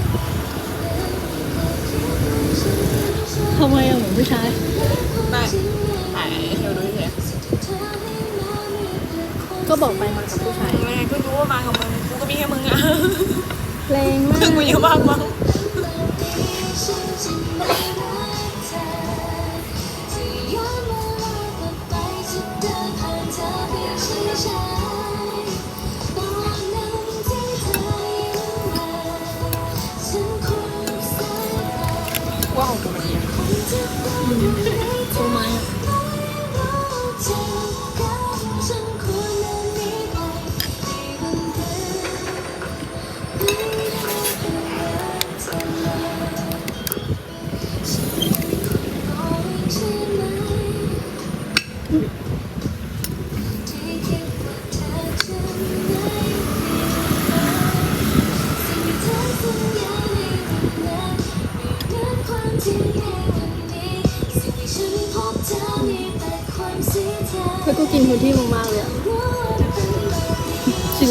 ทำไมอะทำไมอะเหมือนผู้ชายไม่ถ่ายเดี๋ยวดูเฉยก็บอกไปมากับผู้ชายไม่ก็รู้ว่ามากับมึง กูก็มีแค่มึงอะแรงมาคือกกูเยอะมากมั้ง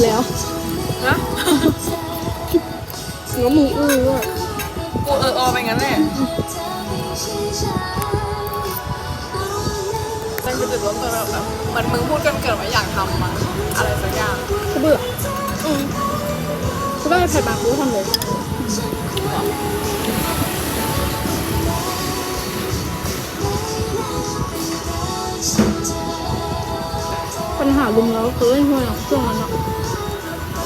แล้วฮะแล้วมืออื้อด้วยกูเออออไปงั้นแหละมันคือจุดเริ่มต้นแบบแบบเหมือนมึงพูดกันเกิดว่าอยากทำอะอะไรสักอย่างก็เบื่ออืมก็ได้ไผ่บางกูก็ทำเลยปัญหาลุมแล้วคือเล่นห้วยอะช่วงนั้นอะ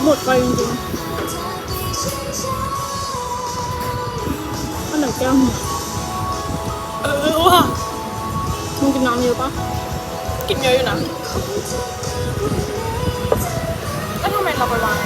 หมดไปจริงๆอันไหนแก้วมึงอะเออว่ะมึงกินน้ำเยอะปะกินเยอะอยู่นะแล้วทำไมเราไปวาง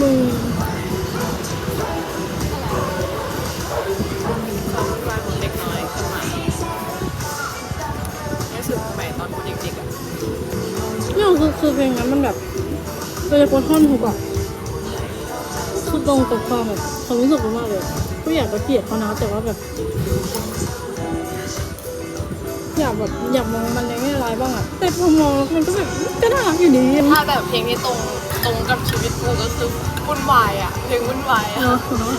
มึงความวุ่นวายของเด็กน้อยขึ้นมารู้สึกสมัยตอนกูเด็กๆอะเนี่ยคือคือเพลงนั้นมันแบบโดยเฉพาะท่อนฮุกอะคือตรงกับความแบบความรู้สึกกูมากเลยอะก็อยากจะเกลียดเขานะแต่ว่าแบบ อยากแบบอยากมองมันในแง่ร้ายบ้างอะแต่พอมองแล้วมันก็แบบก็น่ารักอยู่ดีอะถ้าแบบเพลงที่ตรง ตรงกับชีวิตกูก็คือวุ่นวายอะเพลงวุ่นวายอะเนาะเนาะ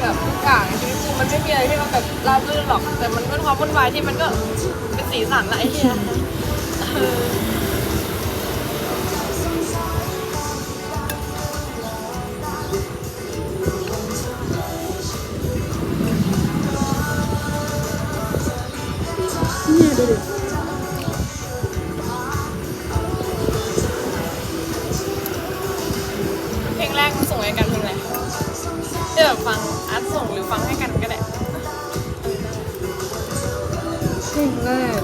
แบบทุกอย่างในชีวิตกูมันไม่มีอะไรที่มันแบบราบรื่นหรอก แต่มันเป็นความวุ่นวายที่มันก็เป็นสีสันอะไอ้เหี้ยเออเนี่ย ที่แบบฟังอัดส่งหรือฟังให้กันก็ได้เพลงแรก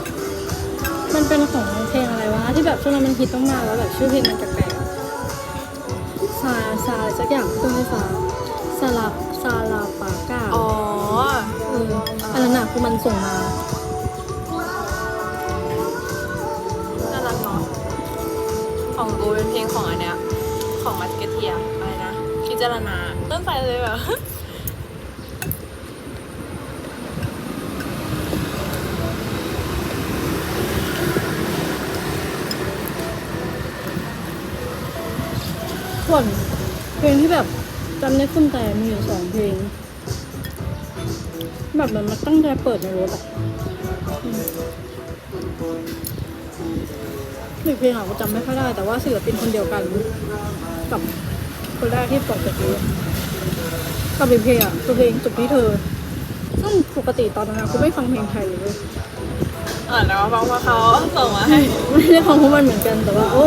มันช่วงนั้นมันฮิตมากๆแล้วแบบชื่อเพลงมันแปลกๆอะซาซาอะไรสักอย่างพูดไม่ซาซาลาซาลาปาก้าอ๋อเอออันนั้นน่ะคือมันส่งมาน่ารักเนาะของกูเป็นเพลงของอันเนี้ยของมัสเกเทียอะไรนะพิ จารณาต้นไปเลยแบบส่วนเพลงที่แบบจำได้ขึ้นใจมีอยู่สองเพลง แบบมันมาตั้งใจเปิดในรถอะอืมอีกเพลงอะกูจำไม่ค่อยได้ แต่ว่าศิลปินคนเดียวกันกับ คนแรกที่ปล่อยจากนี้กับอีกเพลงอะคือเพลงจบที่เธอ ซึ่งปกติตอนนั้นอะกูไม่ฟังเพลงไทยเลยเว้ยอ่านแล้วฟังว่าเขาส่งมาให้ไม่ได้ฟังพวกมันเหมือนกันแต่ว่าโอ้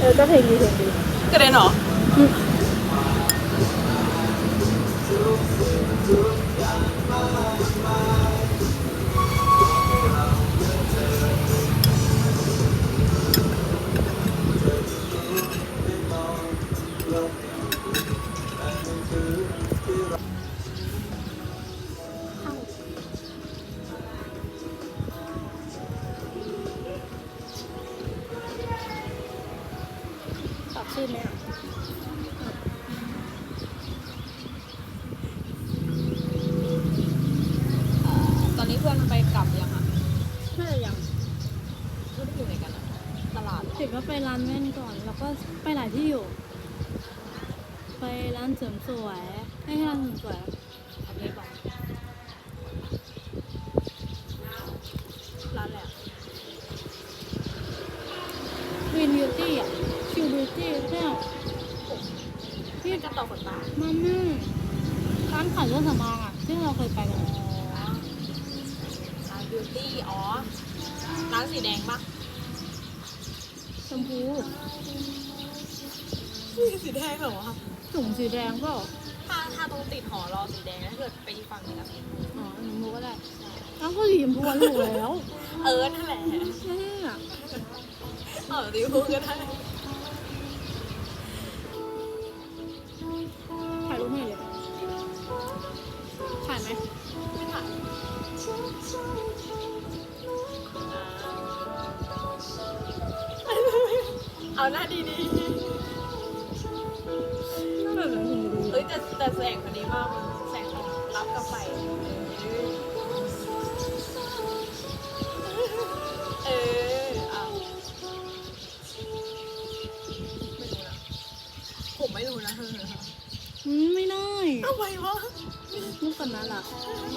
เออก็เพลงดีเพลงดีกระเด็นเหรอ ชื่อไหมอะตอนนี้เพื่อนไปกลับยังอะน่าจะยังเพื่อนอยู่ไหนกันอะตลาดเหรอเด็กก็ไปร้านแว่นก่อน แล้วก็ไปหลายที่อยู่ ไปร้านเสริมสวยให้ร้านเสริมสวย เอาไปบอกร้านแหละ วินบิวตี้อะ คิวบิวตี้เนี่ยที่ที่จะต่อขนตามาม่าร้านขายเครื่องสำอางอะที่เราเคยไปกันร้านบิวตี้อ๋อ ร้านสีแดงปะชมพูสีแดงเหรอวะถุงสีแดงก็ถ้าถ้าตรงติดหอรอสีแดงถ้าเกิดไปอีกฝั่งหนึงอะสีอ๋อชมพูก็ได้อ้าวก็สีชมพูวันถูกแล้ว เออนั่นแหละเนี่ยเออสีพูก็ได้ มไม่ถ่ายเอาหน้าดีแบบนั้นถึงจะดีๆเอ้ยแต่แต่แสงมันดีมากมึงแสงมันรับกับไฟเออเอาไม่รู้นะผมไม่รู้นะอืมไม่ได้ทำไมวะ รูปกันนะล่ะ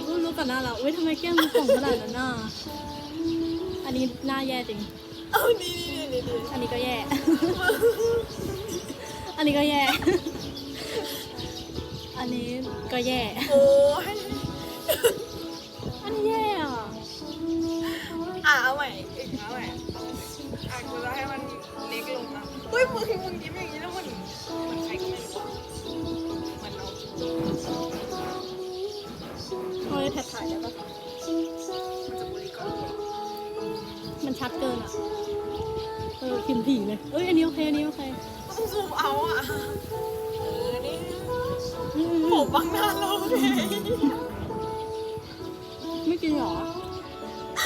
รูปรูปกันนะล่ะเว้ยทำไมแก้มมันป่องขนาดนั้นน่ะอันนี้หน้าแย่จริง เอาดีดีดีดีอันนี้ก็แย่ อันนี้ก็แย่ อันนี้ก็แย่ โอ้ยอั เกินอะ เออพิมพ์ผีเลยเอ้ยอันนี้โอเคอันนี้โอเคต้องซูมเอาอะเออนี่อืมผมบางหน้าเราเลยไม่กินเหรอ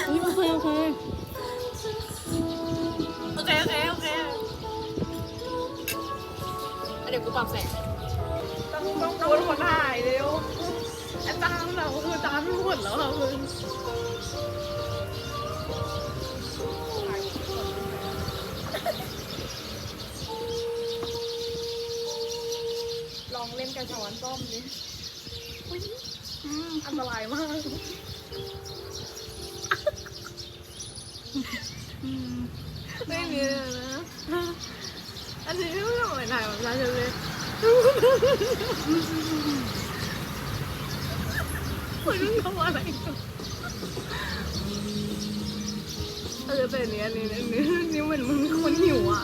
อุ้ยโอเคโอเคโอเคโอเคโอเคอะเดี๋ยวกูปรับแสงต้องต้องโพสคนถ่ายเร็วอาจารย์เราคือตามไม่หมดแล้วค่ะมึง กระชอนต้อมดิอุ๊ยอืมอันตรายมากอืมไม่มีเลยนะ อันนี้ไม่ทำอะไรถ่ายแบบนั้นเลยคุณต้องทำอะไรกันเออแต่อันนี้อันนี้อันนี้อันนี้เหมือนมึงคนหิวอะ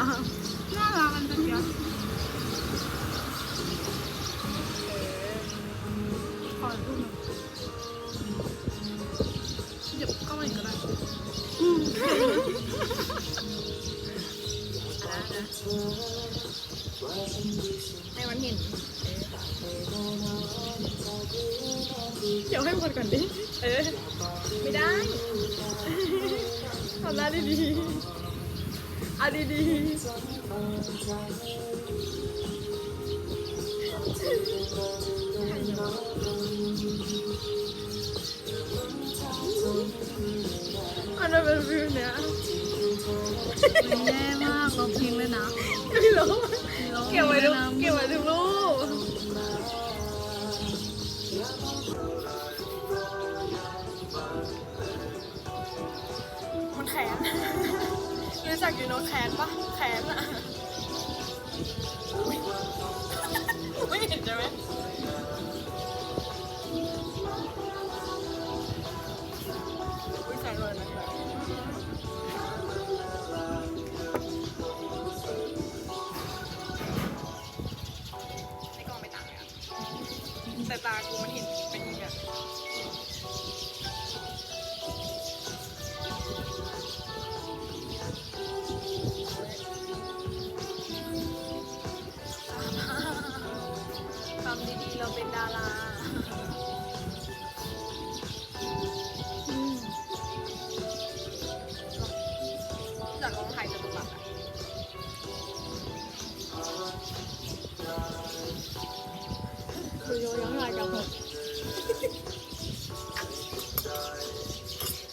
น่ารักอันตะเกียบข ในวันเห็นเดี๋ยวให้หมดก่อนดิ เออ ไม่ได้ทำหน้าดีๆเอาดีๆ อันนั้นเป็นวิวเนี้ยแย่มากเราพิงเลยนะไม่รู้เก็บไว้ดูเก็บไว้ดูรูปมันแขนรู้จักยูโนแขนปะแขนอะ คือโยย้อนรายกับผม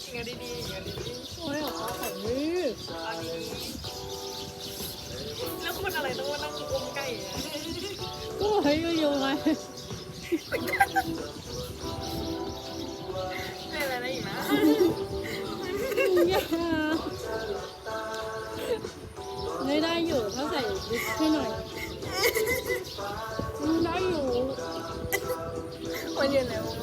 จริงอะดีๆจริงอะดีๆโอ้ยออกมาของนี่ๆเอาดีๆแล้วคนอะไรต้องมานั่งอมไก่อะก็ให้โยโยไงเล่อะไรได้อีกนะอย่าไม่ได้อยู่ถ้าใส่ลิปให้หน่อย ได้อ